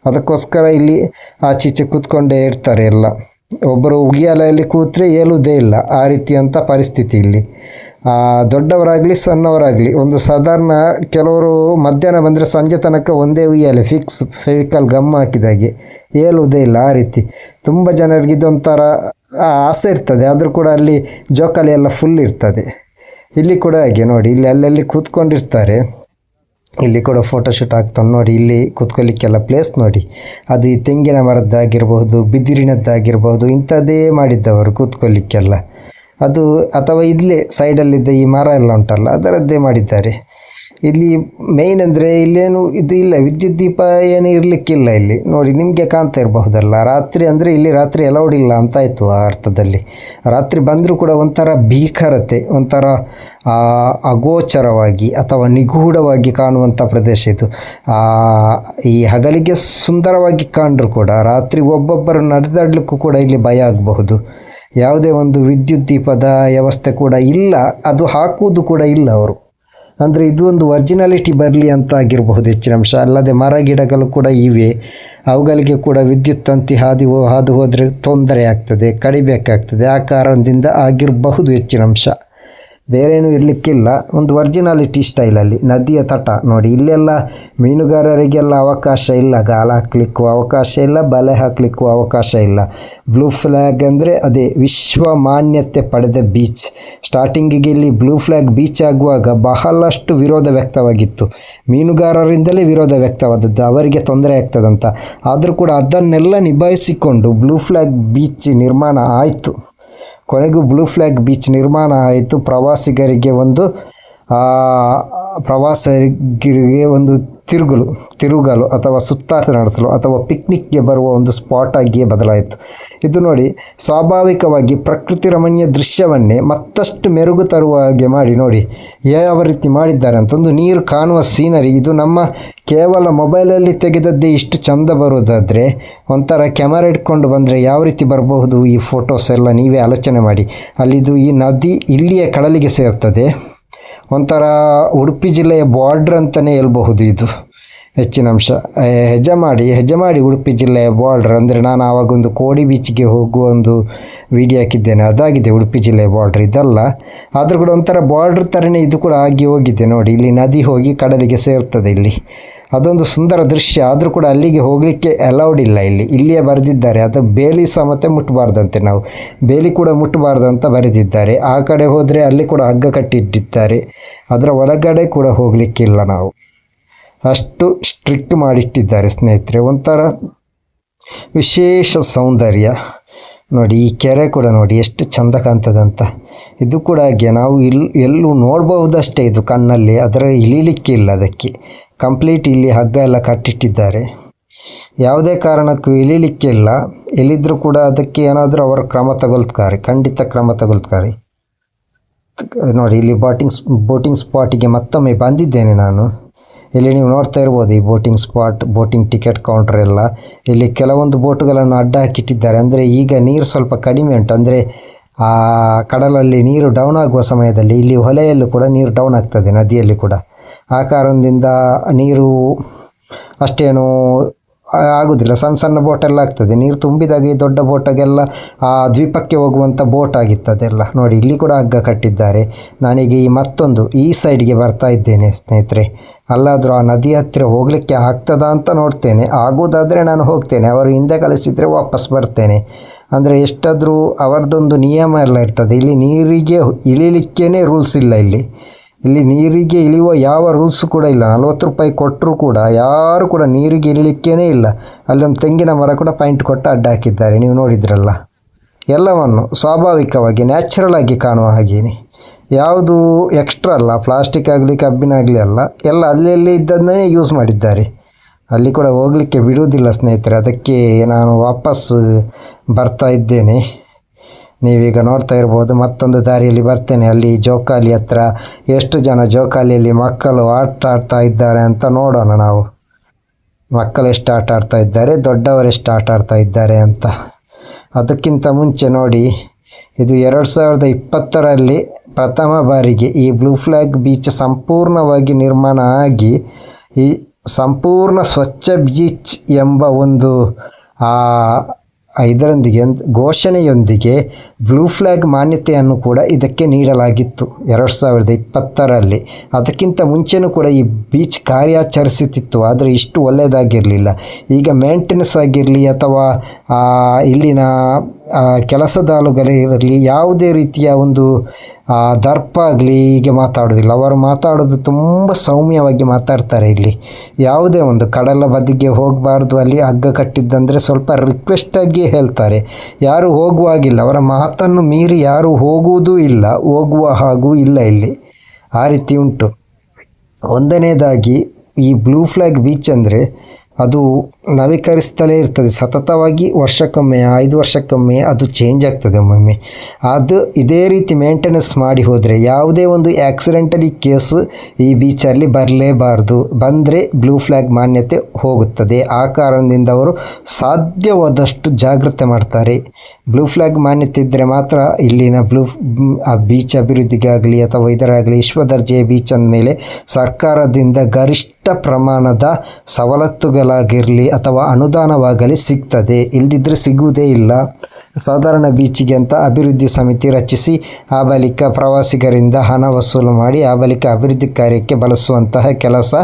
ಅದಕ್ಕೋಸ್ಕರ ಇಲ್ಲಿ ಆಚೀಚೆ ಕೂತ್ಕೊಂಡೇ ಇರ್ತಾರೆ ಎಲ್ಲ. ಒಬ್ಬರು ಉಗಿಯಾಲೆಯಲ್ಲಿ ಕೂತರೆ ಏಲುವುದೇ ಇಲ್ಲ, ಆ ರೀತಿಯಂಥ ಪರಿಸ್ಥಿತಿ ಇಲ್ಲಿ. ದೊಡ್ಡವರಾಗಲಿ ಸಣ್ಣವರಾಗಲಿ, ಒಂದು ಸಾಧಾರಣ ಕೆಲವರು ಮಧ್ಯಾಹ್ನ ಬಂದರೆ ಸಂಜೆ ತನಕ ಒಂದೇ ಉಯ್ಯಾಲೆ ಫಿಕ್ಸ್ ಫೆವಿಕಲ್ ಗಮ್ ಹಾಕಿದಾಗೆ ಏಲುವುದೇ ಇಲ್ಲ ಆ ರೀತಿ. ತುಂಬ ಜನರಿಗೆ ಇದೊಂಥರ ಆಸೆ ಇರ್ತದೆ, ಆದರೂ ಕೂಡ ಅಲ್ಲಿ ಜೋಕಾಲಿ ಎಲ್ಲ ಫುಲ್ ಇರ್ತದೆ. ಇಲ್ಲಿ ಕೂಡ ಹಾಗೆ ನೋಡಿ, ಇಲ್ಲಿ ಅಲ್ಲಲ್ಲಿ ಕೂತ್ಕೊಂಡಿರ್ತಾರೆ. ಇಲ್ಲಿ ಕೂಡ ಫೋಟೋಶೂಟ್ ಆಗ್ತಾನೆ ನೋಡಿ, ಇಲ್ಲಿ ಕೂತ್ಕೊಳ್ಳಿಕ್ಕೆಲ್ಲ ಪ್ಲೇಸ್ ನೋಡಿ. ಅದು ಈ ತೆಂಗಿನ ಮರದ್ದಾಗಿರಬಹುದು, ಬಿದಿರಿನದ್ದಾಗಿರಬಹುದು, ಇಂಥದ್ದೇ ಮಾಡಿದ್ದವರು ಕೂತ್ಕೊಳ್ಳಿಕ್ಕೆಲ್ಲ. ಅದು ಅಥವಾ ಇಲ್ಲೇ ಸೈಡಲ್ಲಿದ್ದ ಈ ಮರ ಎಲ್ಲ ಉಂಟಲ್ಲ, ಅದರದ್ದೇ ಮಾಡಿದ್ದಾರೆ. ಇಲ್ಲಿ ಮೇಯ್ನ್ ಅಂದರೆ ಇಲ್ಲೇನು ಇದು ಇಲ್ಲ, ವಿದ್ಯುತ್ ದೀಪ ಏನು ಇರಲಿಕ್ಕಿಲ್ಲ ಇಲ್ಲಿ. ನೋಡಿ, ನಿಮಗೆ ಕಾಣ್ತಾ ಇರಬಹುದಲ್ಲ, ರಾತ್ರಿ ಅಂದರೆ ಇಲ್ಲಿ ರಾತ್ರಿ ಅಲೌಡ್ ಇಲ್ಲ ಇತ್ತು ಆ ಅರ್ಥದಲ್ಲಿ. ರಾತ್ರಿ ಬಂದರೂ ಕೂಡ ಒಂಥರ ಭೀಕರತೆ, ಒಂಥರ ಅಗೋಚರವಾಗಿ ಅಥವಾ ನಿಗೂಢವಾಗಿ ಕಾಣುವಂಥ ಪ್ರದೇಶ ಇದು. ಈ ಹಗಲಿಗೆ ಸುಂದರವಾಗಿ ಕಾಣರೂ ಕೂಡ ರಾತ್ರಿ ಒಬ್ಬೊಬ್ಬರು ನಡೆದಾಡಲಿಕ್ಕೂ ಕೂಡ ಇಲ್ಲಿ ಭಯ ಆಗಬಹುದು. ಯಾವುದೇ ಒಂದು ವಿದ್ಯುತ್ ದೀಪದ ವ್ಯವಸ್ಥೆ ಕೂಡ ಇಲ್ಲ, ಅದು ಹಾಕುವುದು ಕೂಡ ಇಲ್ಲ ಅವರು. ಅಂದರೆ ಇದು ಒಂದು ಒರ್ಜಿನಾಲಿಟಿ ಬರಲಿ ಅಂತ ಆಗಿರಬಹುದು ಹೆಚ್ಚಿನ ಅಂಶ. ಅಲ್ಲದೆ ಮರ ಗಿಡಗಳು ಕೂಡ ಇವೆ. ಅವುಗಳಿಗೆ ಕೂಡ ವಿದ್ಯುತ್ ತಂತಿ ಹಾದಿ ಹಾದು ಹೋದರೆ ತೊಂದರೆ ಆಗ್ತದೆ ಕಡಿಬೇಕಾಗ್ತದೆ ಆ ಕಾರಣದಿಂದ ಆಗಿರಬಹುದು ಹೆಚ್ಚಿನ ಅಂಶ. ಬೇರೇನೂ ಇರಲಿಕ್ಕಿಲ್ಲ. ಒಂದು ಒರ್ಜಿನಾಲಿಟಿ ಸ್ಟೈಲಲ್ಲಿ ನದಿಯ ತಟ. ನೋಡಿ, ಇಲ್ಲೆಲ್ಲ ಮೀನುಗಾರರಿಗೆಲ್ಲ ಅವಕಾಶ ಇಲ್ಲ. ಗಾಲ ಹಾಕ್ಲಿಕ್ಕೂ ಅವಕಾಶ ಇಲ್ಲ, ಬಲೆ ಹಾಕಲಿಕ್ಕೂ ಅವಕಾಶ ಇಲ್ಲ. ಬ್ಲೂ ಫ್ಲ್ಯಾಗ್ ಅಂದರೆ ಅದೇ, ವಿಶ್ವ ಮಾನ್ಯತೆ ಪಡೆದ ಬೀಚ್ ಸ್ಟಾರ್ಟಿಂಗಿಗೆ ಇಲ್ಲಿ ಬ್ಲೂ ಫ್ಲ್ಯಾಗ್ ಬೀಚ್ ಆಗುವಾಗ ಬಹಳಷ್ಟು ವಿರೋಧ ವ್ಯಕ್ತವಾಗಿತ್ತು. ಮೀನುಗಾರರಿಂದಲೇ ವಿರೋಧ ವ್ಯಕ್ತವಾದದ್ದು, ಅವರಿಗೆ ತೊಂದರೆ ಆಗ್ತದಂತ. ಆದರೂ ಕೂಡ ಅದನ್ನೆಲ್ಲ ನಿಭಾಯಿಸಿಕೊಂಡು ಬ್ಲೂ ಫ್ಲ್ಯಾಗ್ ಬೀಚ್ ನಿರ್ಮಾಣ ಆಯಿತು. ಕೊನೆಗೂ ಬ್ಲೂ ಫ್ಲ್ಯಾಗ್ ಬೀಚ್ ನಿರ್ಮಾಣ ಆಯಿತು. ಪ್ರವಾಸಿಗರಿಗೆ ಒಂದು ಪ್ರವಾಸಿಗರಿಗೆ ಒಂದು ತಿರುಗಲು ತಿರುಗಲು ಅಥವಾ ಸುತ್ತಾಟ ನಡೆಸಲು ಅಥವಾ ಪಿಕ್ನಿಕ್ಗೆ ಬರುವ ಒಂದು ಸ್ಪಾಟ್ ಆಗಿಯೇ ಬದಲಾಯಿತು. ಇದು ನೋಡಿ, ಸ್ವಾಭಾವಿಕವಾಗಿ ಪ್ರಕೃತಿ ರಮಣೀಯ ದೃಶ್ಯವನ್ನೇ ಮತ್ತಷ್ಟು ಮೆರುಗು ತರುವ ಹಾಗೆ ಮಾಡಿ ನೋಡಿ, ಯಾವ ರೀತಿ ಮಾಡಿದ್ದಾರೆ ಅಂತ ಒಂದು ನೀರು ಕಾಣುವ ಸೀನರಿ ಇದು ನಮ್ಮ ಕೇವಲ ಮೊಬೈಲಲ್ಲಿ ತೆಗೆದದ್ದೇ ಇಷ್ಟು ಚಂದ ಬರುವುದಾದರೆ, ಒಂಥರ ಕ್ಯಾಮರಾ ಇಟ್ಕೊಂಡು ಬಂದರೆ ಯಾವ ರೀತಿ ಬರಬಹುದು ಈ ಫೋಟೋಸ್ ಎಲ್ಲ ನೀವೇ ಆಲೋಚನೆ ಮಾಡಿ. ಅಲ್ಲಿದು ಈ ನದಿ ಇಲ್ಲಿಯ ಕಡಲಿಗೆ ಸೇರ್ತದೆ. ಒಂಥರ ಉಡುಪಿ ಜಿಲ್ಲೆಯ ಬಾರ್ಡ್ರ್ ಅಂತಲೇ ಹೇಳ್ಬಹುದು ಇದು. ಹೆಚ್ಚಿನ ಅಂಶ. ಹೆಜ್ಜೆ ಮಾಡಿ ಹೆಜ್ಜೆ ಹೆಜಮಾಡಿ ಉಡುಪಿ ಜಿಲ್ಲೆಯ ಬಾರ್ಡ್ರ್ ಅಂದರೆ ನಾನು ಆವಾಗೊಂದು ಕೋಡಿ ಬೀಚ್ಗೆ ಹೋಗುವ ಒಂದು ವಿಡಿಯೋ ಹಾಕಿದ್ದೇನೆ. ಅದಾಗಿದೆ ಉಡುಪಿ ಜಿಲ್ಲೆಯ ಬಾರ್ಡ್ರ್ ಇದಲ್ಲ. ಆದರೂ ಕೂಡ ಒಂಥರ ಬಾರ್ಡ್ರ್ ಥರನೇ ಇದು ಕೂಡ ಆಗಿ ಹೋಗಿದೆ ನೋಡಿ. ಇಲ್ಲಿ ನದಿ ಹೋಗಿ ಕಡಲಿಗೆ ಸೇರ್ತದೆ ಇಲ್ಲಿ. ಅದೊಂದು ಸುಂದರ ದೃಶ್ಯ. ಆದರೂ ಕೂಡ ಅಲ್ಲಿಗೆ ಹೋಗಲಿಕ್ಕೆ ಅಲೌಡ್ ಇಲ್ಲ ಇಲ್ಲಿ. ಇಲ್ಲಿಯೇ ಬರೆದಿದ್ದಾರೆ. ಅದು ಬೇಲಿ ಸಮತೆ ಮುಟ್ಟಬಾರ್ದಂತೆ ನಾವು. ಬೇಲಿ ಕೂಡ ಮುಟ್ಟಬಾರ್ದಂತ ಬರೆದಿದ್ದಾರೆ. ಆ ಕಡೆ ಹೋದರೆ ಅಲ್ಲಿ ಕೂಡ ಹಗ್ಗ ಕಟ್ಟಿಟ್ಟಿದ್ದಾರೆ. ಅದರ ಒಳಗಡೆ ಕೂಡ ಹೋಗಲಿಕ್ಕಿಲ್ಲ ನಾವು. ಅಷ್ಟು ಸ್ಟ್ರಿಕ್ಟ್ ಮಾಡಿಟ್ಟಿದ್ದಾರೆ ಸ್ನೇಹಿತರೆ. ಒಂಥರ ವಿಶೇಷ ಸೌಂದರ್ಯ. ನೋಡಿ, ಈ ಕೆರೆ ಕೂಡ ನೋಡಿ ಎಷ್ಟು ಚಂದ ಕಾಣ್ತದಂತ. ಇದು ಕೂಡ ಹಾಗೆ. ನಾವು ಇಲ್ಲಿ ಎಲ್ಲೂ ನೋಡಬಹುದಷ್ಟೇ ಇದು ಕಣ್ಣಲ್ಲಿ. ಅದರ ಇಳಿಲಿಕ್ಕಿಲ್ಲ ಅದಕ್ಕೆ. ಕಂಪ್ಲೀಟ್ ಇಲ್ಲಿ ಹಗ್ಗ ಎಲ್ಲ ಕಟ್ಟಿಟ್ಟಿದ್ದಾರೆ. ಯಾವುದೇ ಕಾರಣಕ್ಕೂ ಇಳಿಲಿಕ್ಕಿಲ್ಲ. ಇಳಿದ್ರೂ ಕೂಡ ಅದಕ್ಕೆ ಏನಾದರೂ ಅವರು ಕ್ರಮ ತಗೊಳ್ತಾರೆ. ಖಂಡಿತ ಕ್ರಮ ತಗೊಳ್ತಾರೆ. ನೋಡಿ, ಇಲ್ಲಿ ಬೋಟಿಂಗ್ ಬೋಟಿಂಗ್ ಸ್ಪಾಟಿಗೆ ಮತ್ತೊಮ್ಮೆ ಬಂದಿದ್ದೇನೆ ನಾನು. ಇಲ್ಲಿ ನೀವು ನೋಡ್ತಾ ಇರ್ಬೋದು ಈ boating spot boating ticket counter ಎಲ್ಲ. ಇಲ್ಲಿ ಕೆಲವೊಂದು ಬೋಟುಗಳನ್ನು ಅಡ್ಡ ಹಾಕಿಟ್ಟಿದ್ದಾರೆ. ಅಂದರೆ ಈಗ ನೀರು ಸ್ವಲ್ಪ ಕಡಿಮೆ ಉಂಟು. ಅಂದರೆ ಆ ಕಡಲಲ್ಲಿ ನೀರು ಡೌನ್ ಆಗುವ ಸಮಯದಲ್ಲಿ ಇಲ್ಲಿ ಹೊಲೆಯಲ್ಲೂ ಕೂಡ ನೀರು ಡೌನ್ ಆಗ್ತದೆ, ನದಿಯಲ್ಲಿ ಕೂಡ. ಆ ಕಾರಣದಿಂದ ನೀರು ಅಷ್ಟೇನು ಆಗೋದಿಲ್ಲ. ಸಣ್ಣ ಸಣ್ಣ ಬೋಟೆಲ್ಲ ಆಗ್ತದೆ. ನೀರು ತುಂಬಿದಾಗ ಈ ದೊಡ್ಡ ಬೋಟಾಗೆಲ್ಲ ಆ ದ್ವೀಪಕ್ಕೆ ಹೋಗುವಂಥ ಬೋಟ್ ಆಗಿತ್ತು ಅದೆಲ್ಲ. ನೋಡಿ, ಇಲ್ಲಿ ಕೂಡ ಹಗ್ಗ ಕಟ್ಟಿದ್ದಾರೆ. ನನಗೆ ಈ ಮತ್ತೊಂದು, ಈ ಸೈಡ್ಗೆ ಬರ್ತಾ ಇದ್ದೇನೆ ಸ್ನೇಹಿತರೆ. ಅಲ್ಲಾದರೂ ಆ ನದಿ ಹತ್ತಿರ ಹೋಗಲಿಕ್ಕೆ ಆಗ್ತದಾ ಅಂತ ನೋಡ್ತೇನೆ. ಆಗೋದಾದರೆ ನಾನು ಹೋಗ್ತೇನೆ. ಅವರು ಹಿಂದೆ ಕಲಿಸಿದರೆ ವಾಪಸ್ ಬರ್ತೇನೆ. ಅಂದರೆ ಎಷ್ಟಾದರೂ ಅವರದೊಂದು ನಿಯಮ ಎಲ್ಲ ಇರ್ತದೆ. ಇಲ್ಲಿ ನೀರಿಗೆ ಇಳಿಲಿಕ್ಕೇ ರೂಲ್ಸ್ ಇಲ್ಲ ಇಲ್ಲಿ. ಇಲ್ಲಿ ನೀರಿಗೆ ಇಳಿಯುವ ಯಾವ ರೂಲ್ಸ್ ಕೂಡ ಇಲ್ಲ. ನಲ್ವತ್ತು ರೂಪಾಯಿ ಕೊಟ್ಟರೂ ಕೂಡ ಯಾರು ಕೂಡ ನೀರಿಗೆ ಇಳಿಲಿಕ್ಕೇ ಇಲ್ಲ. ಅಲ್ಲೊಂದು ತೆಂಗಿನ ಮರ ಕೂಡ ಪಾಯಿಂಟ್ ಕೊಟ್ಟು ಅಡ್ಡ ಹಾಕಿದ್ದಾರೆ. ನೀವು ನೋಡಿದ್ರಲ್ಲ. ಎಲ್ಲವನ್ನು ಸ್ವಾಭಾವಿಕವಾಗಿ ನ್ಯಾಚುರಲ್ ಆಗಿ ಕಾಣುವ ಹಾಗೇನೆ. ಯಾವುದು ಎಕ್ಸ್ಟ್ರಾ ಅಲ್ಲ ಪ್ಲಾಸ್ಟಿಕ್ ಆಗಲಿ ಕಬ್ಬಿಣ ಆಗಲಿ ಅಲ್ಲ, ಎಲ್ಲ ಅಲ್ಲಿ ಅಲ್ಲಿ ಇದ್ದದನ್ನೇ ಯೂಸ್ ಮಾಡಿದ್ದಾರೆ. ಅಲ್ಲಿ ಕೂಡ ಹೋಗಲಿಕ್ಕೆ ಬಿಡುವುದಿಲ್ಲ ಸ್ನೇಹಿತರೆ. ಅದಕ್ಕೆ ನಾನು ವಾಪಸ್ ಬರ್ತಾ ಇದ್ದೇನೆ. ನೀವೀಗ ನೋಡ್ತಾ ಇರ್ಬೋದು, ಮತ್ತೊಂದು ದಾರಿಯಲ್ಲಿ ಬರ್ತೇನೆ. ಅಲ್ಲಿ ಜೋಕಾಲಿ ಹತ್ರ ಎಷ್ಟು ಜನ ಜೋಕಾಲಿಯಲ್ಲಿ ಮಕ್ಕಳು ಆಟ ಆಡ್ತಾ ಇದ್ದಾರೆ ಅಂತ ನೋಡೋಣ ನಾವು. ಮಕ್ಕಳು ಎಷ್ಟು ಆಟ ಆಡ್ತಾ ಇದ್ದಾರೆ, ದೊಡ್ಡವರು ಎಷ್ಟು ಆಟ ಆಡ್ತಾ ಇದ್ದಾರೆ ಅಂತ. ಅದಕ್ಕಿಂತ ಮುಂಚೆ ನೋಡಿ, ಇದು ಎರಡು ಸಾವಿರದ ಇಪ್ಪತ್ತರಲ್ಲಿ ಪ್ರಥಮ ಬಾರಿಗೆ ಈ ಬ್ಲೂ ಫ್ಲ್ಯಾಗ್ ಬೀಚ್ ಸಂಪೂರ್ಣವಾಗಿ ನಿರ್ಮಾಣ ಆಗಿ, ಈ ಸಂಪೂರ್ಣ ಸ್ವಚ್ಛ ಬೀಚ್ ಎಂಬ ಒಂದು ಇದರೊಂದಿಗೆ ಘೋಷಣೆಯೊಂದಿಗೆ ಬ್ಲೂ ಫ್ಲ್ಯಾಗ್ ಮಾನ್ಯತೆಯನ್ನು ಕೂಡ ಇದಕ್ಕೆ ನೀಡಲಾಗಿತ್ತು. ಎರಡು ಸಾವಿರದ ಇಪ್ಪತ್ತರಲ್ಲಿ. ಅದಕ್ಕಿಂತ ಮುಂಚೆನೂ ಕೂಡ ಈ ಬೀಚ್ ಕಾರ್ಯಾಚರಿಸುತ್ತಿತ್ತು. ಆದರೆ ಇಷ್ಟು ಒಳ್ಳೆಯದಾಗಿರಲಿಲ್ಲ. ಈಗ ಮೇಂಟೆನೆನ್ಸ್ ಆಗಿರಲಿ ಅಥವಾ ಇಲ್ಲಿನ ಕೆಲಸದಾಳುಗಳಿರಲಿ ಯಾವುದೇ ರೀತಿಯ ಒಂದು ದರ್ಪ ಆಗಲಿ ಹೀಗೆ ಮಾತಾಡೋದಿಲ್ಲ. ಅವರು ಮಾತಾಡೋದು ತುಂಬ ಸೌಮ್ಯವಾಗಿ ಮಾತಾಡ್ತಾರೆ ಇಲ್ಲಿ. ಯಾವುದೇ ಒಂದು ಕಡಲ ಬದಿಗೆ ಹೋಗಬಾರ್ದು, ಅಲ್ಲಿ ಹಗ್ಗ ಕಟ್ಟಿದ್ದಂದರೆ ಸ್ವಲ್ಪ ರಿಕ್ವೆಸ್ಟಾಗಿ ಹೇಳ್ತಾರೆ. ಯಾರು ಹೋಗುವಾಗಿಲ್ಲ ಅವರ ಮಾತನ್ನು ಮೀರಿ ಯಾರು ಹೋಗುವುದೂ ಇಲ್ಲ, ಹೋಗುವ ಹಾಗೂ ಇಲ್ಲ ಇಲ್ಲಿ. ಆ ರೀತಿ ಉಂಟು. ಒಂದನೇದಾಗಿ ಈ ಬ್ಲೂ ಫ್ಲ್ಯಾಗ್ ಬೀಚ್ ಅಂದರೆ ಅದು ನವೀಕರಿಸ್ತಲೇ ಇರ್ತದೆ. ಸತತವಾಗಿ ವರ್ಷಕ್ಕೊಮ್ಮೆ, ಐದು ವರ್ಷಕ್ಕೊಮ್ಮೆ ಅದು ಚೇಂಜ್ ಆಗ್ತದೆ ಒಮ್ಮೊಮ್ಮೆ. ಅದು ಇದೇ ರೀತಿ ಮೇಂಟೆನೆನ್ಸ್ ಮಾಡಿ ಹೋದರೆ ಯಾವುದೇ ಒಂದು ಆ್ಯಕ್ಸಿಡೆಂಟಲಿ ಕೇಸ್ ಈ ಬೀಚಲ್ಲಿ ಬರಲೇಬಾರ್ದು. ಬಂದರೆ ಬ್ಲೂ ಫ್ಲ್ಯಾಗ್ ಮಾನ್ಯತೆ ಹೋಗುತ್ತದೆ. ಆ ಕಾರಣದಿಂದ ಅವರು ಸಾಧ್ಯವಾದಷ್ಟು ಜಾಗ್ರತೆ ಮಾಡ್ತಾರೆ. ಬ್ಲೂ ಫ್ಲ್ಯಾಗ್ ಮಾನ್ಯತೆ ಇದ್ದರೆ ಮಾತ್ರ ಇಲ್ಲಿನ ಬ್ಲೂ ಆ ಬೀಚ್ ಅಭಿವೃದ್ಧಿಗಾಗಲಿ ಅಥವಾ ಇದರಾಗಲಿ ವಿಶ್ವ ದರ್ಜೆಯ ಬೀಚ್ ಅಂದಮೇಲೆ ಸರ್ಕಾರದಿಂದ ಗರಿಷ್ಠ ಪ್ರಮಾಣದ ಸವಲತ್ತುಗಳಾಗಿರಲಿ ಅಥವಾ ಅನುದಾನವಾಗಲಿ ಸಿಗ್ತದೆ. ಇಲ್ಲದಿದ್ದರೆ ಸಿಗುವುದೇ ಇಲ್ಲ. ಸಾಧಾರಣ ಬೀಚಿಗೆ ಅಂತ ಅಭಿವೃದ್ಧಿ ಸಮಿತಿ ರಚಿಸಿ, ಆ ಬಳಿಕ ಪ್ರವಾಸಿಗರಿಂದ ಹಣ ವಸೂಲು ಮಾಡಿ, ಆ ಬಳಿಕ ಅಭಿವೃದ್ಧಿ ಕಾರ್ಯಕ್ಕೆ ಬಳಸುವಂತಹ ಕೆಲಸ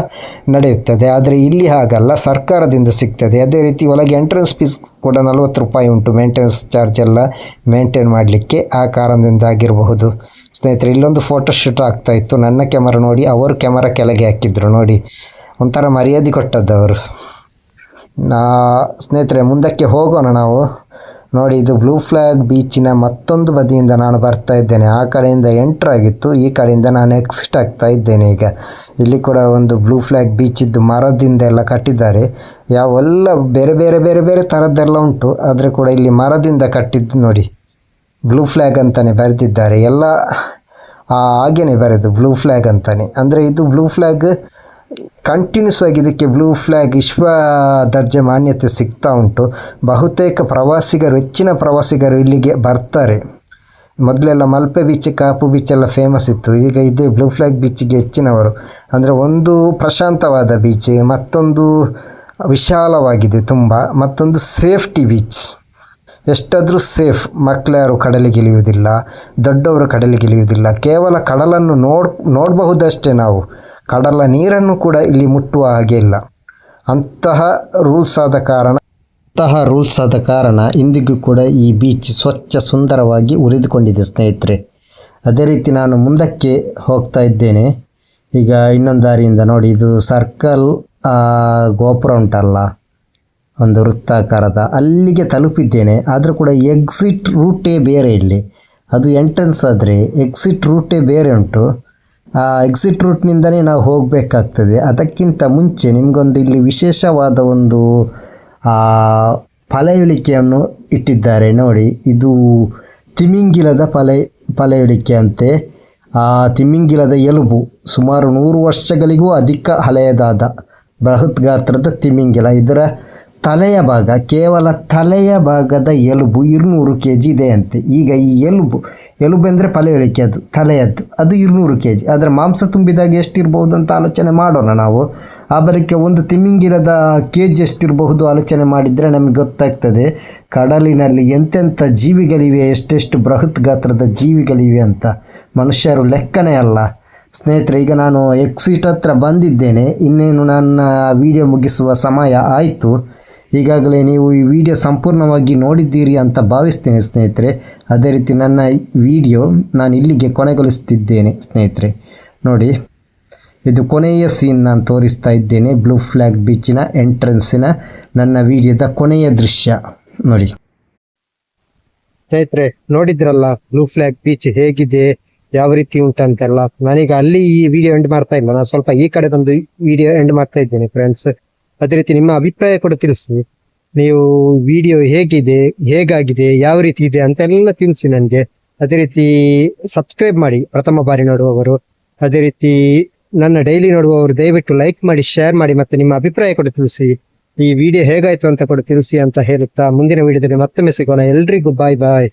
ನಡೆಯುತ್ತದೆ. ಆದರೆ ಇಲ್ಲಿ ಹಾಗಲ್ಲ. ಸರ್ಕಾರದಿಂದ ಸಿಗ್ತದೆ. ಅದೇ ರೀತಿ ಒಳಗೆ ಎಂಟ್ರೆನ್ಸ್ ಫೀಸ್ ಕೂಡ ನಲವತ್ತು ರೂಪಾಯಿ ಉಂಟು. ಮೇಂಟೆನೆನ್ಸ್ ಚಾರ್ಜ್ ಎಲ್ಲ ಮೇಂಟೈನ್ ಮಾಡಲಿಕ್ಕೆ ಆ ಕಾರಣದಿಂದ ಆಗಿರಬಹುದು ಸ್ನೇಹಿತರೆ, ಇಲ್ಲೊಂದು ಫೋಟೋ ಶೂಟ್ ಆಗ್ತಾ ಇತ್ತು. ನನ್ನ ಕ್ಯಾಮರಾ ನೋಡಿ, ಅವರು ಕ್ಯಾಮರಾ ಕೆಳಗೆ ಹಾಕಿದ್ರು. ನೋಡಿ, ಒಂಥರ ಮರ್ಯಾದೆ ಕೊಟ್ಟದ್ದು ಅವರು ನಾ, ಸ್ನೇಹಿತರೆ, ಮುಂದಕ್ಕೆ ಹೋಗೋಣ ನಾವು. ನೋಡಿ, ಇದು ಬ್ಲೂ ಫ್ಲ್ಯಾಗ್ ಬೀಚಿನ ಮತ್ತೊಂದು ಬದಿಯಿಂದ ನಾನು ಬರ್ತಾ ಇದ್ದೇನೆ. ಆ ಕಡೆಯಿಂದ ಎಂಟ್ರ್ ಆಗಿತ್ತು. ಈ ಕಡೆಯಿಂದ ನಾನು ಎಕ್ಸಿಟ್ ಆಗ್ತಾ ಇದ್ದೇನೆ ಈಗ. ಇಲ್ಲಿ ಕೂಡ ಒಂದು ಬ್ಲೂ ಫ್ಲ್ಯಾಗ್ ಬೀಚ್ ಮರದಿಂದ ಎಲ್ಲ ಕಟ್ಟಿದ್ದಾರೆ. ಯಾವೆಲ್ಲ ಬೇರೆ ಬೇರೆ ಬೇರೆ ಬೇರೆ ಥರದ್ದೆಲ್ಲ ಉಂಟು. ಆದರೆ ಕೂಡ ಇಲ್ಲಿ ಮರದಿಂದ ಕಟ್ಟಿದ್ದು ನೋಡಿ. ಬ್ಲೂ ಫ್ಲ್ಯಾಗ್ ಅಂತಲೇ ಬರೆದಿದ್ದಾರೆ. ಎಲ್ಲ ಹಾಗೇನೆ ಬರೆದು ಬ್ಲೂ ಫ್ಲ್ಯಾಗ್ ಅಂತಲೇ ಅಂದರೆ ಇದು ಬ್ಲೂ ಫ್ಲ್ಯಾಗ್ ಕಂಟಿನ್ಯೂಸ್ ಆಗಿ ಇದಕ್ಕೆ ಬ್ಲೂ ಫ್ಲ್ಯಾಗ್ ವಿಶ್ವ ದರ್ಜೆ ಮಾನ್ಯತೆ ಸಿಗ್ತಾ ಉಂಟು. ಬಹುತೇಕ ಪ್ರವಾಸಿಗರು, ಹೆಚ್ಚಿನ ಪ್ರವಾಸಿಗರು ಇಲ್ಲಿಗೆ ಬರ್ತಾರೆ. ಮೊದಲೆಲ್ಲ ಮಲ್ಪೆ ಬೀಚ್ ಕಾಪು ಬೀಚ್ ಎಲ್ಲ ಫೇಮಸ್ ಇತ್ತು. ಈಗ ಇದೇ ಬ್ಲೂ ಫ್ಲ್ಯಾಗ್ ಬೀಚ್ಗೆ ಹೆಚ್ಚಿನವರು. ಅಂದರೆ ಒಂದು ಪ್ರಶಾಂತವಾದ ಬೀಚ್ ಮತ್ತೊಂದು ವಿಶಾಲವಾಗಿದೆ ತುಂಬ. ಮತ್ತೊಂದು ಸೇಫ್ಟಿ ಬೀಚ್ ಎಷ್ಟಾದರೂ ಸೇಫ್ ಮಕ್ಕಳ್ಯಾರು ಯಾರು ಇಳಿಯುವುದಿಲ್ಲ, ದೊಡ್ಡವರು ಕಡಲಿಗಿಳಿಯುವುದಿಲ್ಲ ಕೇವಲ ಕಡಲನ್ನು ನೋಡ್, ನೋಡಬಹುದಷ್ಟೇ ನಾವು. ಕಡಲ ನೀರನ್ನು ಕೂಡ ಇಲ್ಲಿ ಮುಟ್ಟುವ ಹಾಗೆ ಇಲ್ಲ. ಅಂತಹ ರೂಲ್ಸ್ ಆದ ಕಾರಣ, ಅಂತಹ ರೂಲ್ಸ್ ಆದ ಕಾರಣ ಇಂದಿಗೂ ಕೂಡ ಈ ಬೀಚ್ ಸ್ವಚ್ಛ ಸುಂದರವಾಗಿ ಉಳಿದುಕೊಂಡಿದೆ ಸ್ನೇಹಿತರೆ. ಅದೇ ರೀತಿ ನಾನು ಮುಂದಕ್ಕೆ ಹೋಗ್ತಾ ಇದ್ದೇನೆ. ಈಗ ಇನ್ನೊಂದು ದಾರಿಯಿಂದ ನೋಡಿ, ಇದು ಸರ್ಕಲ್ ಗೋಪುರ ಉಂಟಲ್ಲ. ಒಂದು ವೃತ್ತಾಕಾರದ ಅಲ್ಲಿಗೆ ತಲುಪಿದ್ದೇನೆ. ಆದರೂ ಕೂಡ ಎಕ್ಸಿಟ್ ರೂಟೇ ಬೇರೆ ಇಲ್ಲಿ. ಅದು ಎಂಟ್ರೆನ್ಸ್ ಆದರೆ ಎಕ್ಸಿಟ್ ರೂಟೇ ಬೇರೆ ಉಂಟು. ಆ ಎಕ್ಸಿಟ್ ರೂಟ್ನಿಂದಲೇ ನಾವು ಹೋಗಬೇಕಾಗ್ತದೆ. ಅದಕ್ಕಿಂತ ಮುಂಚೆ ನಿಮಗೊಂದು ಇಲ್ಲಿ ವಿಶೇಷವಾದ ಒಂದು ಆ, ಪಳೆಯುಳಿಕೆಯನ್ನು ಇಟ್ಟಿದ್ದಾರೆ ನೋಡಿ. ಇದು ತಿಮಿಂಗಿಲದ ಪಲೆ ಪಳೆಯುಳಿಕೆ ಅಂತೆ ಆ ತಿಮಿಂಗಿಲದ ಎಲುಬು ಸುಮಾರು ನೂರು ವರ್ಷಗಳಿಗೂ ಅಧಿಕ ಹಳೆಯದಾದ ಬೃಹತ್ ಗಾತ್ರದ ತಿಮಿಂಗಿಲ. ಇದರ ತಲೆಯ ಭಾಗ, ಕೇವಲ ತಲೆಯ ಭಾಗದ ಎಲುಬು ಇರುನೂರು ಕೆ ಜಿ ಇದೆ ಅಂತೆ. ಈಗ ಈ ಎಲುಬು ಎಲುಬು ಅಂದರೆ ಪಲೆಯೊಳಿಕೆ ಅದು, ತಲೆಯದ್ದು, ಅದು ಇರುನೂರು ಕೆ ಜಿ ಆದರೆ ಮಾಂಸ ತುಂಬಿದಾಗ ಎಷ್ಟಿರಬಹುದು ಅಂತ ಆಲೋಚನೆ ಮಾಡೋಣ ನಾವು. ಆ ಬಳಿಕ ಒಂದು ತಿಮ್ಮಿಂಗಿರದ ಕೆ ಜಿ ಎಷ್ಟಿರಬಹುದು ಆಲೋಚನೆ ಮಾಡಿದರೆ ನಮಗೆ ಗೊತ್ತಾಗ್ತದೆ, ಕಡಲಿನಲ್ಲಿ ಎಂತೆಂಥ ಜೀವಿಗಳಿವೆ, ಎಷ್ಟೆಷ್ಟು ಬೃಹತ್ ಗಾತ್ರದ ಜೀವಿಗಳಿವೆ ಅಂತ. ಮನುಷ್ಯರು ಲೆಕ್ಕನೇ ಅಲ್ಲ. ಸ್ನೇಹಿತರೆ, ಈಗ ನಾನು ಎಕ್ಸಿಟ್ ಹತ್ರ ಬಂದಿದ್ದೇನೆ. ಇನ್ನೇನು ನನ್ನ ವಿಡಿಯೋ ಮುಗಿಸುವ ಸಮಯ ಆಯಿತು. ಈಗಾಗಲೇ ನೀವು ಈ ವಿಡಿಯೋ ಸಂಪೂರ್ಣವಾಗಿ ನೋಡಿದ್ದೀರಿ ಅಂತ ಭಾವಿಸ್ತೇನೆ ಸ್ನೇಹಿತರೆ. ಅದೇ ರೀತಿ ನನ್ನ ವಿಡಿಯೋ ನಾನು ಇಲ್ಲಿಗೆ ಕೊನೆಗೊಳಿಸ್ತಿದ್ದೇನೆ ಸ್ನೇಹಿತರೆ. ನೋಡಿ, ಇದು ಕೊನೆಯ ಸೀನ್ ನಾನು ತೋರಿಸ್ತಾ ಇದ್ದೇನೆ. ಬ್ಲೂ ಫ್ಲ್ಯಾಗ್ ಬೀಚಿನ ಎಂಟ್ರೆನ್ಸಿನ ನನ್ನ ವಿಡಿಯೋದ ಕೊನೆಯ ದೃಶ್ಯ. ನೋಡಿ. ಸ್ನೇಹಿತರೆ, ನೋಡಿದ್ರಲ್ಲ ಬ್ಲೂ ಫ್ಲಾಗ್ ಬೀಚ್ ಹೇಗಿದೆ? ಯಾವ ರೀತಿ ಉಂಟಂತೆಲ್ಲ ನಾನೀಗ ಅಲ್ಲಿ ಈ ವಿಡಿಯೋ ಎಂಡ್ ಮಾಡ್ತಾ ಇಲ್ಲ. ನಾನು ಸ್ವಲ್ಪ ಈ ಕಡೆ ಬಂದು ವಿಡಿಯೋ ಎಂಡ್ ಮಾಡ್ತಾ ಇದ್ದೇನೆ ಫ್ರೆಂಡ್ಸ್ ಅದೇ ರೀತಿ ನಿಮ್ಮ ಅಭಿಪ್ರಾಯ ಕೂಡ ತಿಳಿಸಿ. ನೀವು ವಿಡಿಯೋ ಹೇಗಿದೆ, ಹೇಗಾಗಿದೆ, ಯಾವ ರೀತಿ ಇದೆ ಅಂತೆಲ್ಲ ತಿಳಿಸಿ ನನಗೆ. ಅದೇ ರೀತಿ ಸಬ್ಸ್ಕ್ರೈಬ್ ಮಾಡಿ ಪ್ರಥಮ ಬಾರಿ ನೋಡುವವರು. ಅದೇ ರೀತಿ ನನ್ನ ಡೈಲಿ ನೋಡುವವರು ದಯವಿಟ್ಟು ಲೈಕ್ ಮಾಡಿ ಶೇರ್ ಮಾಡಿ ಮತ್ತೆ ನಿಮ್ಮ ಅಭಿಪ್ರಾಯ ಕೂಡ ತಿಳಿಸಿ. ಈ ವಿಡಿಯೋ ಹೇಗಾಯ್ತು ಅಂತ ಕೂಡ ತಿಳಿಸಿ ಅಂತ ಹೇಳುತ್ತಾ ಮುಂದಿನ ವಿಡಿಯೋದಲ್ಲಿ ಮತ್ತೊಮ್ಮೆ ಸಿಗೋಣ. ಎಲ್ರಿಗೂ ಬಾಯ್ ಬಾಯ್